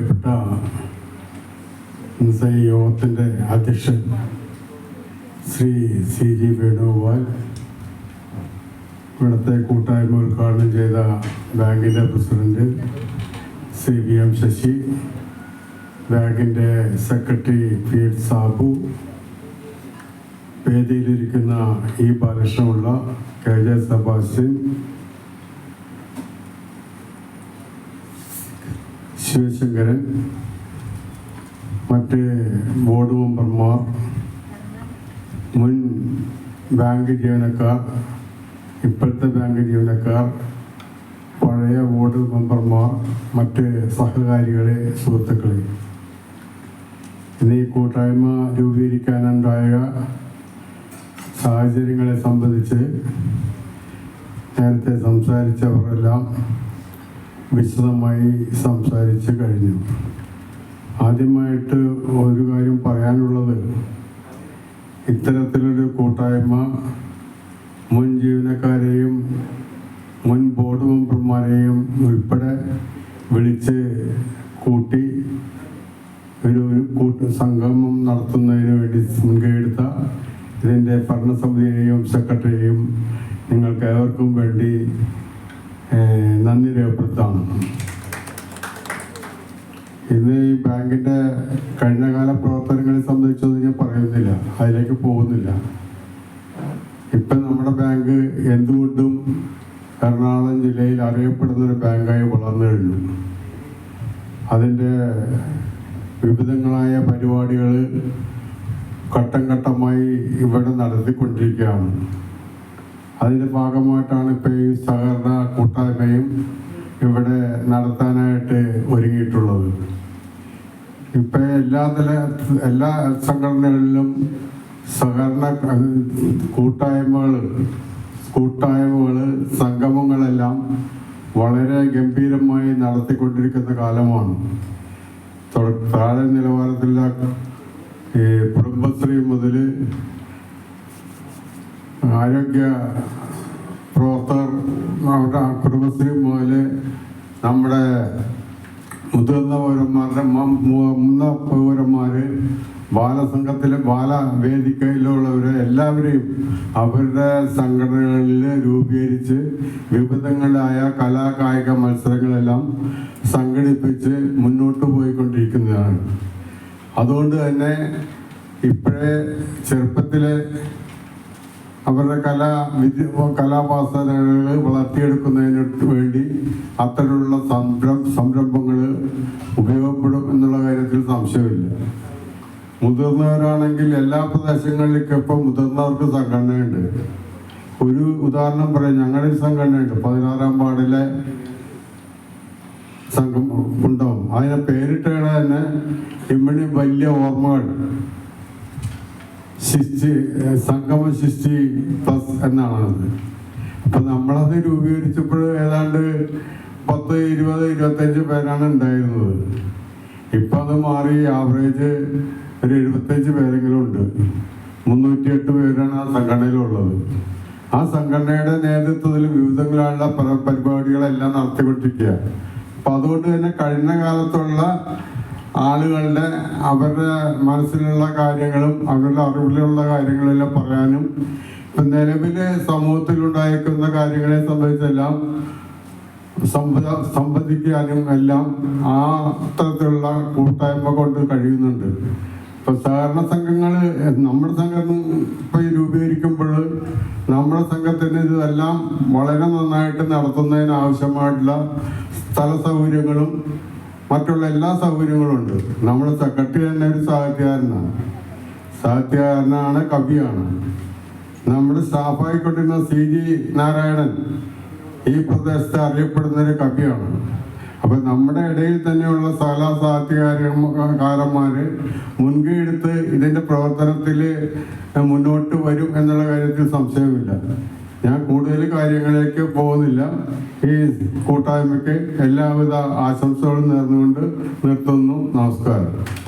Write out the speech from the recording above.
പ്രിയപ്പെട്ട യോഗത്തിന്റെ അധ്യക്ഷൻ ശ്രീ സി ജി വേണുഗോപാൽ ഇവിടുത്തെ കൂട്ടായ്മ ഉദ്ഘാടനം ചെയ്ത ബാങ്കിന്റെ president Shri V M Sasi ബാങ്കിന്റെ സെക്രട്ടറി പി എച്ച് സാബു വേദിയിലിരിക്കുന്ന ഈ ബാലകൃഷ്ണമുള്ള കെ ജെ സെബാസ്റ്റ്യൻ ശിവശങ്കരൻ മറ്റ് ബോർഡ് മെമ്പർമാർ മുൻ ബാങ്ക് ജീവനക്കാർ ഇപ്പോഴത്തെ ബാങ്ക് ജീവനക്കാർ പഴയ ബോർഡ് മെമ്പർമാർ മറ്റ് സഹകാരികളെ സുഹൃത്തുക്കളെ. ഇന്ന് ഈ കൂട്ടായ്മ രൂപീകരിക്കാനുണ്ടായ സാഹചര്യങ്ങളെ സംബന്ധിച്ച് നേരത്തെ സംസാരിച്ചവരെല്ലാം വിശദമായി സംസാരിച്ച് കഴിഞ്ഞു. ആദ്യമായിട്ട് ഒരു കാര്യം പറയാനുള്ളത് ഇത്തരത്തിലൊരു കൂട്ടായ്മ മുൻ ജീവനക്കാരെയും മുൻ ബോർഡ് മെമ്പർമാരെയും ഉൾപ്പെടെ വിളിച്ച് കൂട്ടി ഒരു കൂട്ട് സംഗമം നടത്തുന്നതിന് വേണ്ടി മുൻകൈയെടുത്ത ഇതിന്റെ ഭരണസമിതിയെയും സെക്രട്ടറിയെയും നിങ്ങൾക്ക് ഏവർക്കും വേണ്ടി നന്ദി രേഖപ്പെടുത്താണ് ഇന്ന് ഈ ബാങ്കിന്റെ കഴിഞ്ഞകാല പ്രവർത്തനങ്ങളെ സംബന്ധിച്ചത് ഞാൻ പറയുന്നില്ല. അതിലേക്ക് പോകുന്നില്ല. ഇപ്പൊ നമ്മുടെ ബാങ്ക് എന്തുകൊണ്ടും എറണാകുളം ജില്ലയിൽ അറിയപ്പെടുന്ന ഒരു ബാങ്കായി വളർന്നു കഴിഞ്ഞു. അതിന്റെ വിവിധങ്ങളായ പരിപാടികൾ ഘട്ടം ഘട്ടമായി ഇവിടെ നടത്തിക്കൊണ്ടിരിക്കുകയാണ്. അതിന്റെ ഭാഗമായിട്ടാണ് ഇപ്പോൾ ഈ സഹകരണ കൂട്ടായ്മയും ഇവിടെ നടത്താനായിട്ട് ഒരുങ്ങിയിട്ടുള്ളത്. ഇപ്പം എല്ലാ തല എല്ലാ സംഘടനകളിലും സഹകരണ കൂട്ടായ്മകൾ കൂട്ടായ്മകൾ സംഗമങ്ങളെല്ലാം വളരെ ഗംഭീരമായി നടത്തിക്കൊണ്ടിരിക്കുന്ന കാലമാണ്. താഴെ നിലവാരത്തിലുള്ള കുടുംബശ്രീ മുതൽ ആരോഗ്യ പ്രവർത്തകർ അവരുടെ കുടുംബശ്രീ മുതൽ നമ്മുടെ മുതിർന്ന പൗരന്മാരുടെ മുന്ന പൗരന്മാർ ബാലസംഘത്തിലെ ബാലവേദിക്കയിലുള്ളവരെ എല്ലാവരെയും അവരുടെ സംഘടനകളിൽ രൂപീകരിച്ച് വിവിധങ്ങളായ കലാകായിക മത്സരങ്ങളെല്ലാം സംഘടിപ്പിച്ച് മുന്നോട്ട് പോയിക്കൊണ്ടിരിക്കുന്നതാണ്. അതുകൊണ്ട് തന്നെ ഇപ്പോഴേ ചെറുപ്പത്തിലെ അവരുടെ കലാ വിദ്യ കലാപാസനകൾ വളർത്തിയെടുക്കുന്നതിന് വേണ്ടി അത്തരത്തിലുള്ള സംരം സംരംഭങ്ങൾ ഉപയോഗപ്പെടും എന്നുള്ള കാര്യത്തിൽ സംശയമില്ല. മുതിർന്നവരാണെങ്കിൽ എല്ലാ പ്രദേശങ്ങളിലേക്കും ഇപ്പം മുതിർന്നവർക്ക് സംഘടനയുണ്ട്. ഒരു ഉദാഹരണം പറയാം. ഞങ്ങളുടെ സംഘടനയുണ്ട്. പതിനാറാം വാർഡിലെ സംഘം ഉണ്ടാവും അതിനെ പേരിട്ടാണ് തന്നെ ഇമ്മണി വലിയ ഓർമ്മകൾ. ശിസ്തി സംഗമ ശിസ്തി പ്ലസ് എന്നാണത്. അപ്പൊ നമ്മളത് രൂപീകരിച്ചപ്പോൾ ഏതാണ്ട് പത്ത് ഇരുപത് ഇരുപത്തഞ്ച് പേരാണ് ഉണ്ടായിരുന്നത്. ഇപ്പൊ അത് മാറി ആവറേജ് ഒരു എഴുപത്തഞ്ച് പേരെങ്കിലും ഉണ്ട്. മുന്നൂറ്റി എട്ട് പേരാണ് ആ സംഘടനയിലുള്ളത്. ആ സംഘടനയുടെ നേതൃത്വത്തിൽ വിവിധങ്ങളായുള്ള പരിപാടികളെല്ലാം നടത്തിക്കൊണ്ടിരിക്കുക അപ്പൊ അതുകൊണ്ട് തന്നെ കഴിഞ്ഞ കാലത്തുള്ള ആളുകളുടെ അവരുടെ മനസ്സിലുള്ള കാര്യങ്ങളും അവരുടെ അറിവിലുള്ള കാര്യങ്ങളെല്ലാം പറയാനും ഇപ്പൊ നിലവിലെ സമൂഹത്തിലുണ്ടായിരിക്കുന്ന കാര്യങ്ങളെ സംബന്ധിച്ചെല്ലാം സംബന്ധിക്കാനും എല്ലാം ആ തരത്തിലുള്ള കൂട്ടായ്മ കൊണ്ട് കഴിയുന്നുണ്ട്. ഇപ്പൊ സഹകരണ സംഘങ്ങൾ നമ്മുടെ സംഘം ഇപ്പൊ രൂപീകരിക്കുമ്പോൾ നമ്മുടെ സംഘത്തിന് ഇതെല്ലാം വളരെ നന്നായിട്ട് നടത്തുന്നതിന് ആവശ്യമായിട്ടുള്ള സ്ഥല സൗകര്യങ്ങളും മറ്റുള്ള എല്ലാ സൗകര്യങ്ങളും ഉണ്ട്. നമ്മുടെ സെക്രട്ടറി തന്നെ ഒരു സാഹിത്യകാരനാണ് സാഹിത്യകാരനാണ് കവിയാണ്. നമ്മുടെ സ്റ്റാഫായിക്കൊണ്ടിരുന്ന സി ജി നാരായണൻ ഈ പ്രദേശത്ത് അറിയപ്പെടുന്ന ഒരു കവിയാണ്. അപ്പൊ നമ്മുടെ ഇടയിൽ തന്നെയുള്ള സകല സാഹിത്യകാരന്മാര് മുൻകൈ എടുത്ത് ഇതിന്റെ പ്രവർത്തനത്തിൽ മുന്നോട്ട് വരും എന്നുള്ള കാര്യത്തിൽ സംശയമില്ല ഞാൻ കൂടുതൽ കാര്യങ്ങളിലേക്ക് പോകുന്നില്ല. ഈ കൂട്ടായ്മയ്ക്ക് എല്ലാവിധ ആശംസകളും നേർന്നുകൊണ്ട് നിർത്തുന്നു. നമസ്കാരം.